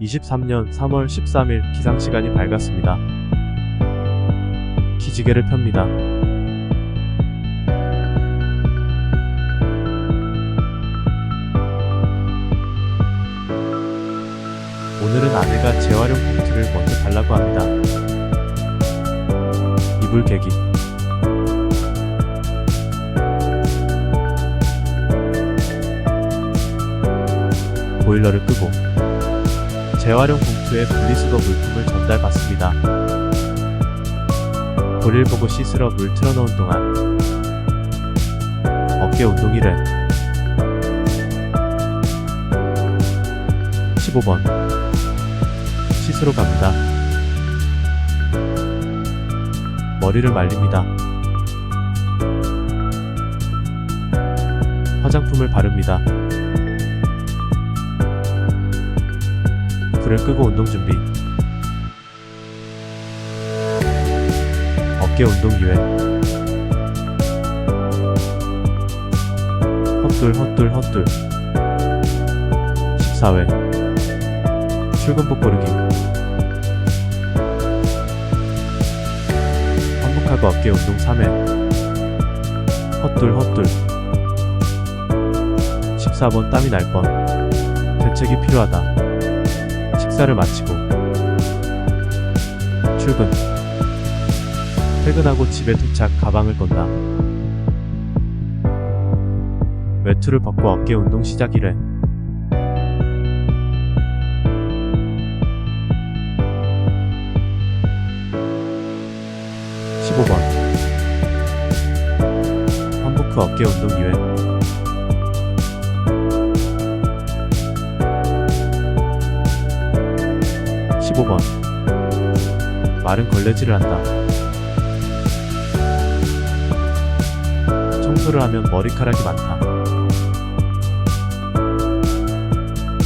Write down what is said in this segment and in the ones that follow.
2023년 3월 13일 기상시간이 밝았습니다. 기지개를 펴니다. 오늘은 아내가 재활용 봉투를 먼저 달라고 합니다. 이불 개기. 보일러를 끄고 재활용 봉투에 분리수거 물품을 전달받습니다. 볼일 보고 씻으러 물 틀어놓은 동안 어깨 운동 1회 15번 씻으러 갑니다. 머리를 말립니다. 화장품을 바릅니다. 불을 끄고 운동 준비. 어깨 운동 2회. 헛둘 헛둘 헛둘. 14회. 출근복 고르기. 반복하고 어깨 운동 3회. 헛둘 헛둘. 14번 땀이 날 뻔. 대책이 필요하다. 식사를 마치고 출근. 퇴근하고 집에 도착 가방을 건다. 외투를 벗고 어깨 운동 시작 1회 (15번) 환복후 어깨 운동 2회 15번 마른 걸레질을 한다. 청소를 하면 머리카락이 많다.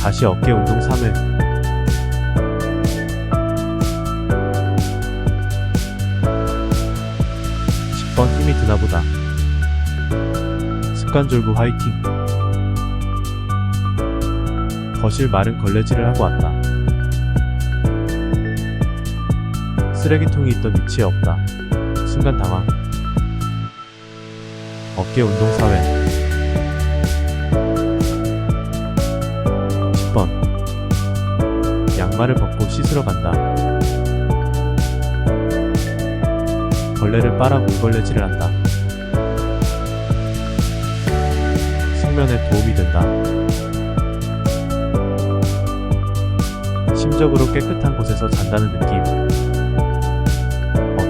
다시 어깨 운동 3회. (10번) 힘이 드나보다. 습관졸부 화이팅. 거실 마른 걸레질을 하고 왔다. 쓰레기통이 있던 위치에 없다. 순간 당황. 어깨 운동 4회. 10번. 양말을 벗고 씻으러 간다. 걸레를 빨아 물걸레질을 한다. 숙면에 도움이 된다. 심적으로 깨끗한 곳에서 잔다는 느낌.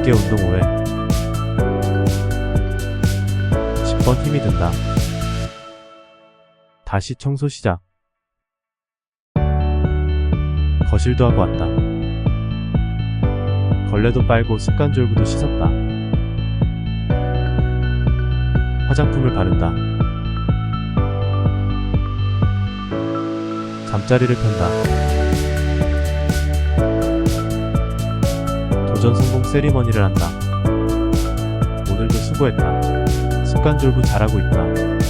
어깨 운동 후에 10번 힘이 든다. 다시 청소 시작. 거실도 하고 왔다. 걸레도 빨고 습관졸부도 씻었다. 화장품을 바른다. 잠자리를 편다. 도전 성공 세리머니를 한다. 오늘도 수고했다. 습관졸부 잘하고 있다.